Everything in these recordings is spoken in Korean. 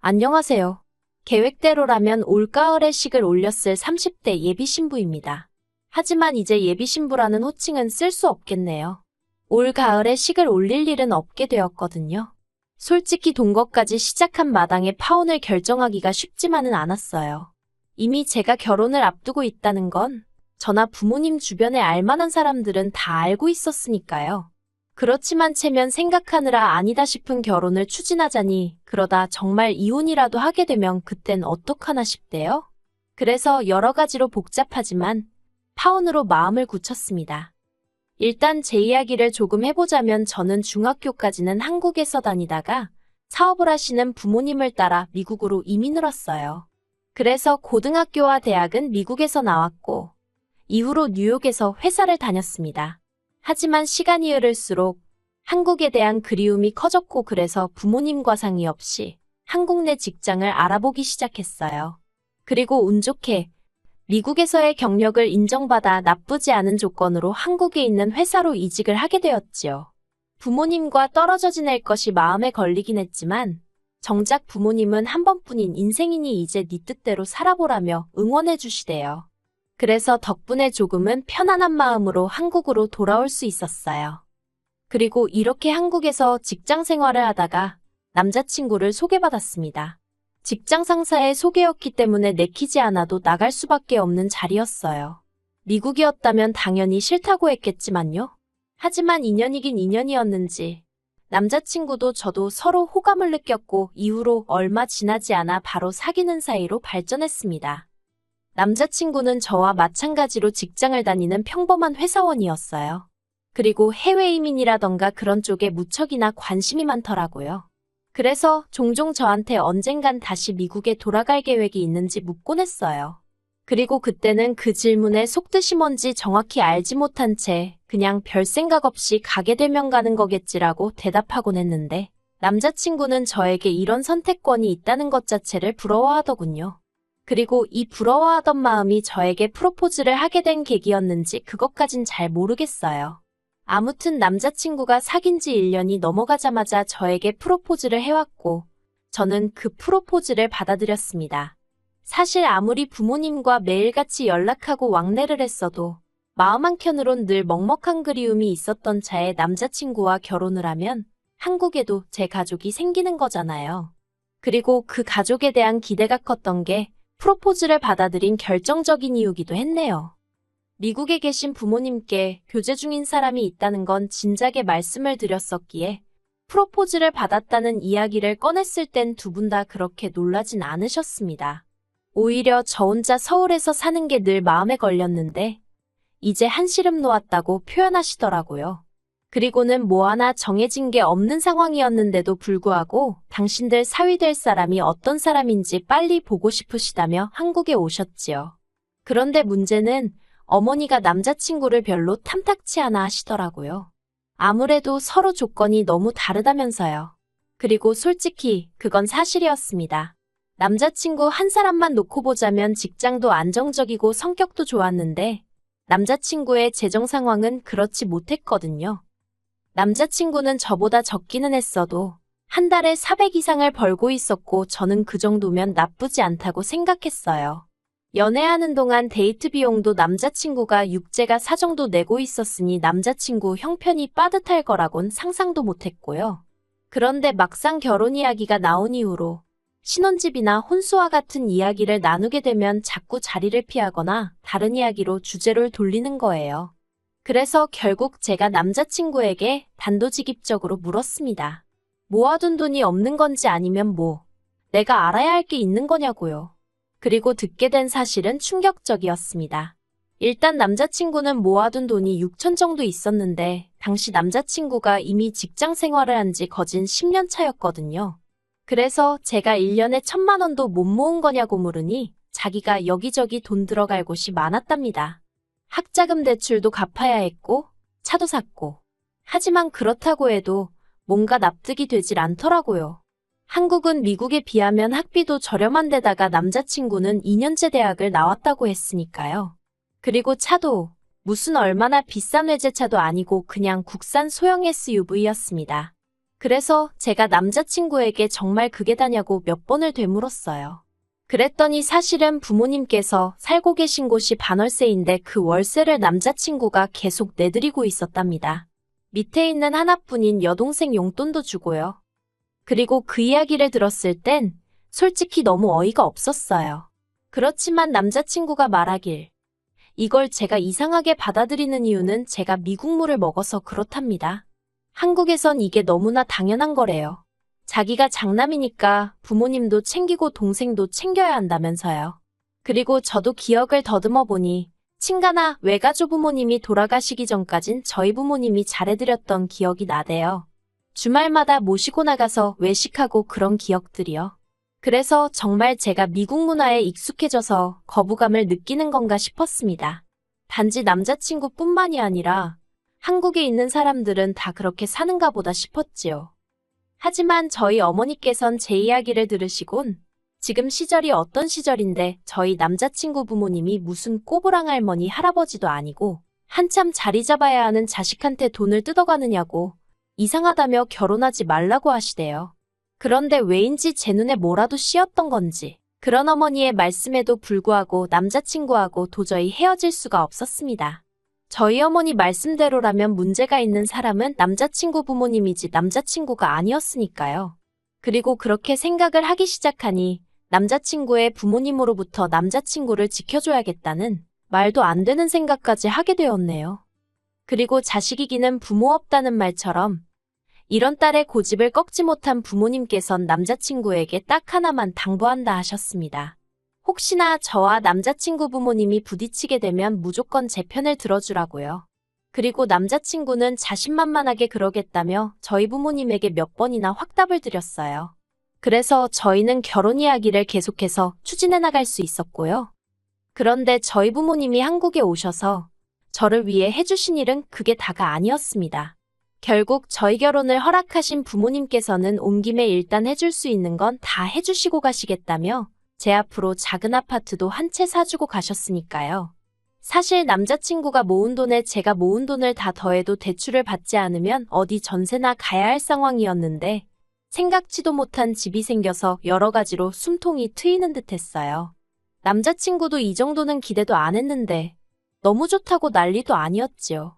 안녕하세요. 계획대로라면 올가을에 식을 올렸을 30대 예비 신부입니다. 하지만 이제 예비 신부라는 호칭은 쓸 수 없겠네요. 올 가을에 식을 올릴 일은 없게 되었거든요. 솔직히 동거까지 시작한 마당에 파혼을 결정하기가 쉽지만은 않았어요. 이미 제가 결혼을 앞두고 있다는 건 저나 부모님 주변에 알만한 사람들은 다 알고 있었으니까요. 그렇지만 체면 생각하느라 아니다 싶은 결혼을 추진하자니 그러다 정말 이혼이라도 하게 되면 그땐 어떡하나 싶대요. 그래서 여러 가지로 복잡하지만 파혼으로 마음을 굳혔습니다. 일단 제 이야기를 조금 해보자면 저는 중학교까지는 한국에서 다니다가 사업을 하시는 부모님을 따라 미국으로 이민을 왔어요. 그래서 고등학교와 대학은 미국에서 나왔고 이후로 뉴욕에서 회사를 다녔습니다. 하지만 시간이 흐를수록 한국에 대한 그리움이 커졌고 그래서 부모님과 상의 없이 한국 내 직장을 알아보기 시작했어요. 그리고 운 좋게 미국에서의 경력을 인정받아 나쁘지 않은 조건으로 한국에 있는 회사로 이직을 하게 되었지요. 부모님과 떨어져 지낼 것이 마음에 걸리긴 했지만 정작 부모님은 한 번뿐인 인생이니 이제 네 뜻대로 살아보라며 응원해 주시대요. 그래서 덕분에 조금은 편안한 마음으로 한국으로 돌아올 수 있었어요. 그리고 이렇게 한국에서 직장 생활을 하다가 남자친구를 소개받았습니다. 직장 상사의 소개였기 때문에 내키지 않아도 나갈 수밖에 없는 자리였어요. 미국이었다면 당연히 싫다고 했겠지만요. 하지만 인연이긴 인연이었는지 남자친구도 저도 서로 호감을 느꼈고 이후로 얼마 지나지 않아 바로 사귀는 사이로 발전했습니다. 남자친구는 저와 마찬가지로 직장을 다니는 평범한 회사원이었어요. 그리고 해외 이민이라던가 그런 쪽에 무척이나 관심이 많더라고요. 그래서 종종 저한테 언젠간 다시 미국에 돌아갈 계획이 있는지 묻곤 했어요. 그리고 그때는 그 질문에 속뜻이 뭔지 정확히 알지 못한 채 그냥 별 생각 없이 가게 되면 가는 거겠지라고 대답하곤 했는데 남자친구는 저에게 이런 선택권이 있다는 것 자체를 부러워하더군요. 그리고 이 부러워하던 마음이 저에게 프로포즈를 하게 된 계기였는지 그것까진 잘 모르겠어요. 아무튼 남자친구가 사귄 지 1년이 넘어가자마자 저에게 프로포즈를 해왔고, 저는 그 프로포즈를 받아들였습니다. 사실 아무리 부모님과 매일같이 연락하고 왕래를 했어도, 마음 한켠으론 늘 먹먹한 그리움이 있었던 차에 남자친구와 결혼을 하면, 한국에도 제 가족이 생기는 거잖아요. 그리고 그 가족에 대한 기대가 컸던 게, 프로포즈를 받아들인 결정적인 이유기도 했네요. 미국에 계신 부모님께 교제 중인 사람이 있다는 건 진작에 말씀을 드렸었기에 프로포즈를 받았다는 이야기를 꺼냈을 땐 두 분 다 그렇게 놀라진 않으셨습니다. 오히려 저 혼자 서울에서 사는 게 늘 마음에 걸렸는데 이제 한시름 놓았다고 표현하시더라고요. 그리고는 뭐 하나 정해진 게 없는 상황이었는데도 불구하고 당신들 사위 될 사람이 어떤 사람인지 빨리 보고 싶으시다며 한국에 오셨지요. 그런데 문제는 어머니가 남자친구를 별로 탐탁치 않아 하시더라고요. 아무래도 서로 조건이 너무 다르다면서요. 그리고 솔직히 그건 사실이었습니다. 남자친구 한 사람만 놓고 보자면 직장도 안정적이고 성격도 좋았는데 남자친구의 재정 상황은 그렇지 못했거든요. 남자친구는 저보다 적기는 했어도 한 달에 400 이상을 벌고 있었고 저는 그 정도면 나쁘지 않다고 생각했어요. 연애하는 동안 데이트 비용도 남자친구가 육제가 사 정도 내고 있었으니 남자친구 형편이 빠듯할 거라곤 상상도 못했고요. 그런데 막상 결혼 이야기가 나온 이후로 신혼집이나 혼수와 같은 이야기를 나누게 되면 자꾸 자리를 피하거나 다른 이야기로 주제를 돌리는 거예요. 그래서 결국 제가 남자친구에게 단도직입적으로 물었습니다. 모아둔 돈이 없는 건지 아니면 뭐, 내가 알아야 할 게 있는 거냐고요. 그리고 듣게 된 사실은 충격적이었습니다. 일단 남자친구는 모아둔 돈이 6천 정도 있었는데, 당시 남자친구가 이미 직장 생활을 한 지 거진 10년 차였거든요. 그래서 제가 1년에 천만 원도 못 모은 거냐고 물으니 자기가 여기저기 돈 들어갈 곳이 많았답니다. 학자금 대출도 갚아야 했고, 차도 샀고. 하지만 그렇다고 해도 뭔가 납득이 되질 않더라고요. 한국은 미국에 비하면 학비도 저렴한 데다가 남자친구는 2년제 대학을 나왔다고 했으니까요. 그리고 차도 무슨 얼마나 비싼 외제차도 아니고 그냥 국산 소형 SUV였습니다. 그래서 제가 남자친구에게 정말 그게 다냐고 몇 번을 되물었어요. 그랬더니 사실은 부모님께서 살고 계신 곳이 반월세인데 그 월세를 남자친구가 계속 내드리고 있었답니다. 밑에 있는 하나뿐인 여동생 용돈도 주고요. 그리고 그 이야기를 들었을 땐 솔직히 너무 어이가 없었어요. 그렇지만 남자친구가 말하길. 이걸 제가 이상하게 받아들이는 이유는 제가 미국물을 먹어서 그렇답니다. 한국에선 이게 너무나 당연한 거래요. 자기가 장남이니까 부모님도 챙기고 동생도 챙겨야 한다면서요. 그리고 저도 기억을 더듬어 보니 친가나 외가족 부모님이 돌아가시기 전까진 저희 부모님이 잘해드렸던 기억이 나대요. 주말마다 모시고 나가서 외식하고 그런 기억들이요. 그래서 정말 제가 미국 문화에 익숙해져서 거부감을 느끼는 건가 싶었습니다. 단지 남자친구뿐만이 아니라 한국에 있는 사람들은 다 그렇게 사는가 보다 싶었지요. 하지만 저희 어머니께선 제 이야기를 들으시곤 지금 시절이 어떤 시절인데 저희 남자친구 부모님이 무슨 꼬부랑 할머니 할아버지도 아니고 한참 자리 잡아야 하는 자식한테 돈을 뜯어가느냐고 이상하다며 결혼하지 말라고 하시대요. 그런데 왜인지 제 눈에 뭐라도 씌었던 건지 그런 어머니의 말씀에도 불구하고 남자친구하고 도저히 헤어질 수가 없었습니다. 저희 어머니 말씀대로라면 문제가 있는 사람은 남자친구 부모님이지 남자친구가 아니었으니까요. 그리고 그렇게 생각을 하기 시작하니 남자친구의 부모님으로부터 남자친구를 지켜줘야겠다는 말도 안 되는 생각까지 하게 되었네요. 그리고 자식 이기는 부모 없다는 말처럼 이런 딸의 고집을 꺾지 못한 부모님께선 남자친구에게 딱 하나만 당부한다 하셨습니다. 혹시나 저와 남자친구 부모님이 부딪히게 되면 무조건 제 편을 들어주라고요. 그리고 남자친구는 자신만만하게 그러겠다며 저희 부모님에게 몇 번이나 확답을 드렸어요. 그래서 저희는 결혼 이야기를 계속해서 추진해 나갈 수 있었고요. 그런데 저희 부모님이 한국에 오셔서 저를 위해 해주신 일은 그게 다가 아니었습니다. 결국 저희 결혼을 허락하신 부모님께서는 온 김에 일단 해줄 수 있는 건 다 해주시고 가시겠다며 제 앞으로 작은 아파트도 한 채 사주고 가셨으니까요. 사실 남자친구가 모은 돈에 제가 모은 돈을 다 더해도 대출을 받지 않으면 어디 전세나 가야 할 상황이었는데 생각지도 못한 집이 생겨서 여러 가지로 숨통이 트이는 듯 했어요. 남자친구도 이 정도는 기대도 안 했는데 너무 좋다고 난리도 아니었지요.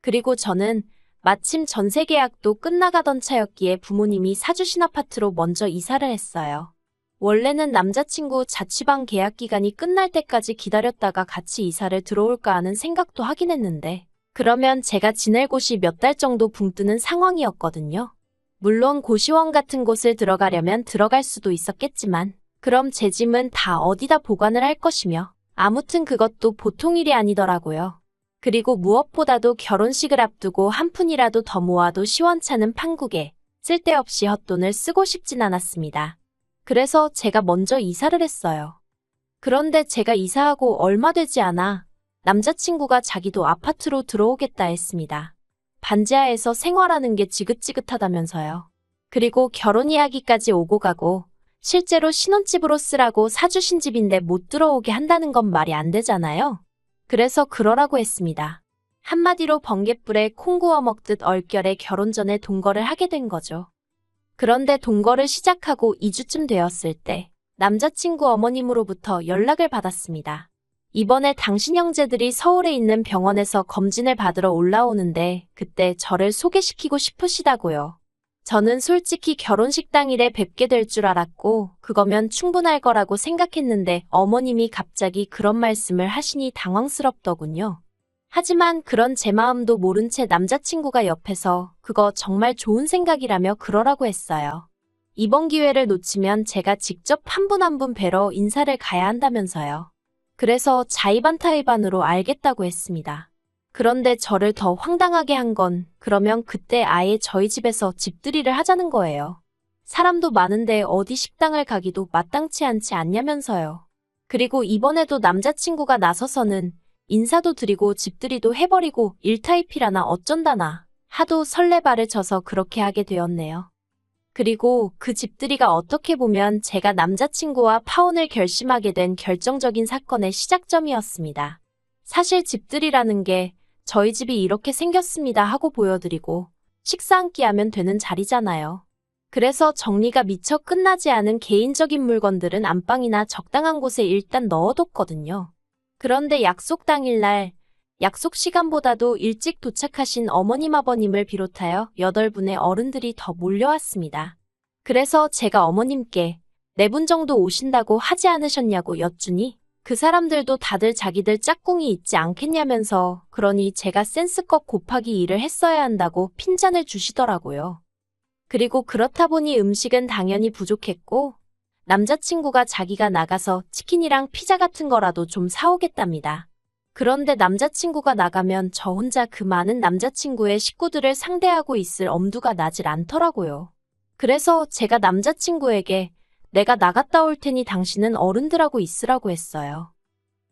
그리고 저는 마침 전세 계약도 끝나가던 차였기에 부모님이 사주신 아파트로 먼저 이사를 했어요. 원래는 남자친구 자취방 계약 기간이 끝날 때까지 기다렸다가 같이 이사를 들어올까 하는 생각도 하긴 했는데, 그러면 제가 지낼 곳이 몇 달 정도 붕 뜨는 상황이었거든요. 물론 고시원 같은 곳을 들어가려면 들어갈 수도 있었겠지만, 그럼 제 짐은 다 어디다 보관을 할 것이며, 아무튼 그것도 보통 일이 아니더라고요. 그리고 무엇보다도 결혼식을 앞두고 한 푼이라도 더 모아도 시원찮은 판국에 쓸데없이 헛돈을 쓰고 싶진 않았습니다. 그래서 제가 먼저 이사를 했어요. 그런데 제가 이사하고 얼마 되지 않아 남자친구가 자기도 아파트로 들어오겠다 했습니다. 반지하에서 생활하는 게 지긋지긋하다면서요. 그리고 결혼 이야기까지 오고 가고 실제로 신혼집으로 쓰라고 사주신 집인데 못 들어오게 한다는 건 말이 안 되잖아요. 그래서 그러라고 했습니다. 한마디로 번갯불에 콩 구워 먹듯 얼결에 결혼 전에 동거를 하게 된 거죠. 그런데 동거를 시작하고 2주쯤 되었을 때 남자친구 어머님으로부터 연락을 받았습니다. 이번에 당신 형제들이 서울에 있는 병원에서 검진을 받으러 올라오는데 그때 저를 소개시키고 싶으시다고요. 저는 솔직히 결혼식 당일에 뵙게 될 줄 알았고 그거면 충분할 거라고 생각했는데 어머님이 갑자기 그런 말씀을 하시니 당황스럽더군요. 하지만 그런 제 마음도 모른 채 남자친구가 옆에서 그거 정말 좋은 생각이라며 그러라고 했어요. 이번 기회를 놓치면 제가 직접 한 분 한 분 뵈러 인사를 가야 한다면서요. 그래서 자의반타의반으로 알겠다고 했습니다. 그런데 저를 더 황당하게 한 건 그러면 그때 아예 저희 집에서 집들이를 하자는 거예요. 사람도 많은데 어디 식당을 가기도 마땅치 않지 않냐면서요. 그리고 이번에도 남자친구가 나서서는 인사도 드리고 집들이도 해버리고 일타이피라나 어쩐다나 하도 설레발을 쳐서 그렇게 하게 되었네요. 그리고 그 집들이가 어떻게 보면 제가 남자친구와 파혼을 결심하게 된 결정적인 사건의 시작점이었습니다. 사실 집들이라는 게 저희 집이 이렇게 생겼습니다 하고 보여드리고 식사 한 끼 하면 되는 자리잖아요. 그래서 정리가 미처 끝나지 않은 개인적인 물건들은 안방이나 적당한 곳에 일단 넣어뒀거든요. 그런데 약속 당일날 약속 시간보다도 일찍 도착하신 어머님 아버님을 비롯하여 8분의 어른들이 더 몰려왔습니다. 그래서 제가 어머님께 네 분 정도 오신다고 하지 않으셨냐고 여쭈니 그 사람들도 다들 자기들 짝꿍이 있지 않겠냐면서 그러니 제가 센스껏 곱하기 일을 했어야 한다고 핀잔을 주시더라고요. 그리고 그렇다 보니 음식은 당연히 부족했고 남자친구가 자기가 나가서 치킨이랑 피자 같은 거라도 좀 사오겠답니다. 그런데 남자친구가 나가면 저 혼자 그 많은 남자친구의 식구들을 상대하고 있을 엄두가 나질 않더라고요. 그래서 제가 남자친구에게 내가 나갔다 올 테니 당신은 어른들하고 있으라고 했어요.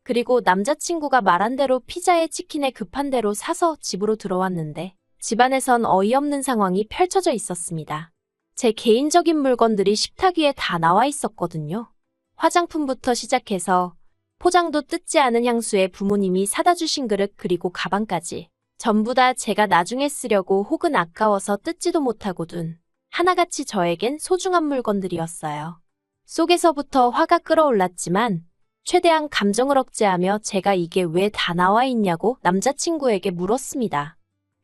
그리고 남자친구가 말한 대로 피자에 치킨에 급한 대로 사서 집으로 들어왔는데 집안에선 어이없는 상황이 펼쳐져 있었습니다. 제 개인적인 물건들이 식탁 위에 다 나와 있었거든요. 화장품부터 시작해서 포장도 뜯지 않은 향수에 부모님이 사다 주신 그릇 그리고 가방까지 전부 다 제가 나중에 쓰려고 혹은 아까워서 뜯지도 못하고 둔 하나같이 저에겐 소중한 물건들이었어요. 속에서부터 화가 끓어올랐지만 최대한 감정을 억제하며 제가 이게 왜 다 나와 있냐고 남자친구에게 물었습니다.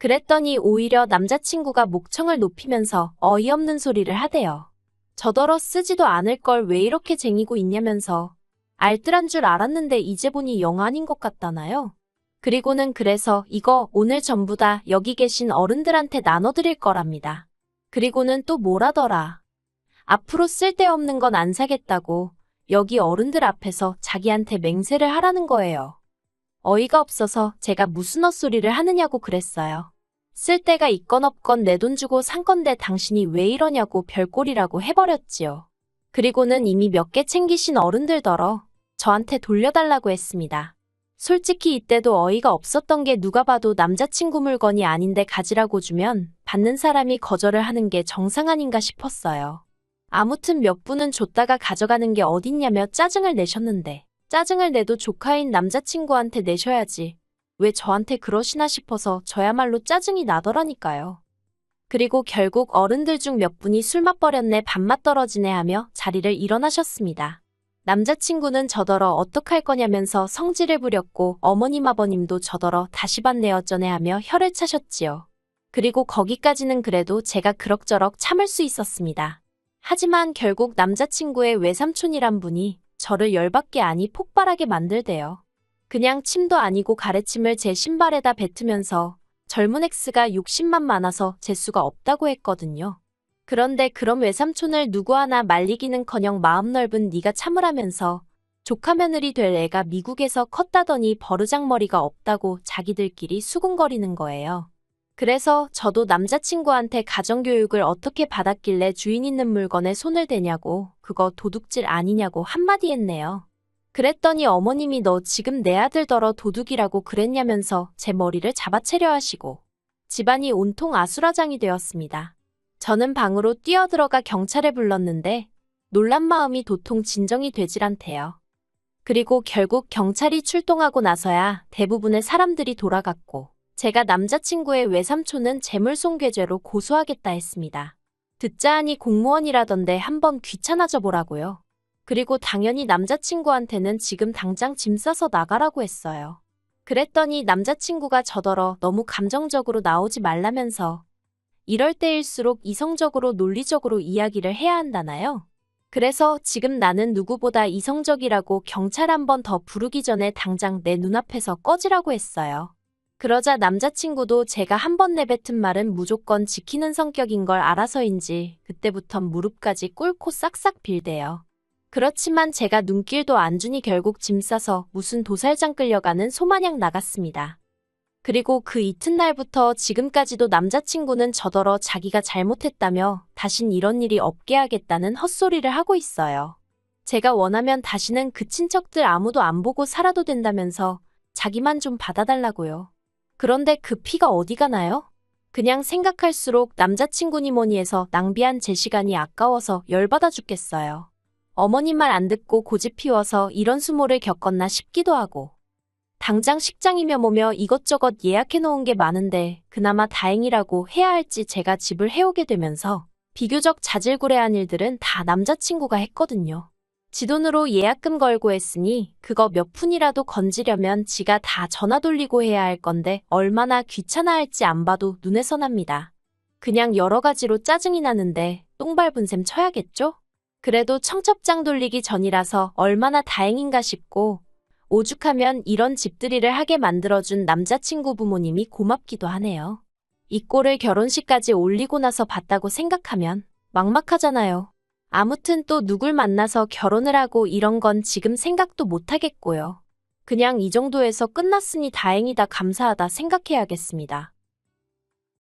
그랬더니 오히려 남자친구가 목청을 높이면서 어이없는 소리를 하대요. 저더러 쓰지도 않을 걸 왜 이렇게 쟁이고 있냐면서 알뜰한 줄 알았는데 이제 보니 영 아닌 것 같다나요? 그리고는 그래서 이거 오늘 전부 다 여기 계신 어른들한테 나눠드릴 거랍니다. 그리고는 또 뭐라더라. 앞으로 쓸데없는 건 안 사겠다고 여기 어른들 앞에서 자기한테 맹세를 하라는 거예요. 어이가 없어서 제가 무슨 헛소리를 하느냐고 그랬어요. 쓸 데가 있건 없건 내 돈 주고 산 건데 당신이 왜 이러냐고 별꼴이라고 해버렸지요. 그리고는 이미 몇 개 챙기신 어른들더러 저한테 돌려달라고 했습니다. 솔직히 이때도 어이가 없었던 게 누가 봐도 남자친구 물건이 아닌데 가지라고 주면 받는 사람이 거절을 하는 게 정상 아닌가 싶었어요. 아무튼 몇 분은 줬다가 가져가는 게 어딨냐며 짜증을 내셨는데 짜증을 내도 조카인 남자친구한테 내셔야지. 왜 저한테 그러시나 싶어서 저야말로 짜증이 나더라니까요. 그리고 결국 어른들 중 몇 분이 술 맛버렸네 밥맛 떨어지네 하며 자리를 일어나셨습니다. 남자친구는 저더러 어떡할 거냐면서 성질을 부렸고 어머님 아버님도 저더러 다시 봤네 어쩌네 하며 혀를 차셨지요. 그리고 거기까지는 그래도 제가 그럭저럭 참을 수 있었습니다. 하지만 결국 남자친구의 외삼촌이란 분이 저를 열받게 아니 폭발하게 만들대요. 그냥 침도 아니고 가래침을 제 신발에다 뱉으면서 젊은 엑스가 욕심만 많아서 재수가 없다고 했거든요. 그런데 그럼 외삼촌을 누구 하나 말리기는커녕 마음 넓은 네가 참으라면서 조카 며느리 될 애가 미국에서 컸다더니 버르장머리가 없다고 자기들끼리 수군거리는 거예요. 그래서 저도 남자친구한테 가정교육을 어떻게 받았길래 주인 있는 물건에 손을 대냐고 그거 도둑질 아니냐고 한마디 했네요. 그랬더니 어머님이 너 지금 내 아들더러 도둑이라고 그랬냐면서 제 머리를 잡아채려 하시고 집안이 온통 아수라장이 되었습니다. 저는 방으로 뛰어들어가 경찰에 불렀는데 놀란 마음이 도통 진정이 되질 않대요. 그리고 결국 경찰이 출동하고 나서야 대부분의 사람들이 돌아갔고 제가 남자친구의 외삼촌은 재물손괴죄로 고소하겠다 했습니다. 듣자 하니 공무원이라던데 한번 귀찮아져 보라고요. 그리고 당연히 남자친구한테는 지금 당장 짐 싸서 나가라고 했어요. 그랬더니 남자친구가 저더러 너무 감정적으로 나오지 말라면서 이럴 때일수록 이성적으로 논리적으로 이야기를 해야 한다나요? 그래서 지금 나는 누구보다 이성적이라고 경찰 한 번 더 부르기 전에 당장 내 눈앞에서 꺼지라고 했어요. 그러자 남자친구도 제가 한 번 내뱉은 말은 무조건 지키는 성격인 걸 알아서인지 그때부턴 무릎까지 꿇고 싹싹 빌대요. 그렇지만 제가 눈길도 안 주니 결국 짐 싸서 무슨 도살장 끌려가는 소마냥 나갔습니다. 그리고 그 이튿날부터 지금까지도 남자친구는 저더러 자기가 잘못했다며 다신 이런 일이 없게 하겠다는 헛소리를 하고 있어요. 제가 원하면 다시는 그 친척들 아무도 안 보고 살아도 된다면서 자기만 좀 받아달라고요. 그런데 그 피가 어디 가 나요? 그냥 생각할수록 남자친구니 뭐니 해서 낭비한 제 시간이 아까워서 열받아 죽겠어요. 어머님 말 안 듣고 고집 피워서 이런 수모를 겪었나 싶기도 하고. 당장 식장이며 뭐며 이것저것 예약해 놓은 게 많은데 그나마 다행이라고 해야 할지 제가 집을 해오게 되면서 비교적 자질구레한 일들은 다 남자친구가 했거든요. 지 돈으로 예약금 걸고 했으니 그거 몇 푼이라도 건지려면 지가 다 전화 돌리고 해야 할 건데 얼마나 귀찮아할지 안 봐도 눈에 선합니다. 그냥 여러 가지로 짜증이 나는데 똥 밟은 셈 쳐야겠죠? 그래도 청첩장 돌리기 전이라서 얼마나 다행인가 싶고 오죽하면 이런 집들이를 하게 만들어준 남자친구 부모님이 고맙기도 하네요. 이 꼴을 결혼식까지 올리고 나서 봤다고 생각하면 막막하잖아요. 아무튼 또 누굴 만나서 결혼을 하고 이런 건 지금 생각도 못 하겠고요. 그냥 이 정도에서 끝났으니 다행이다 감사하다 생각해야겠습니다.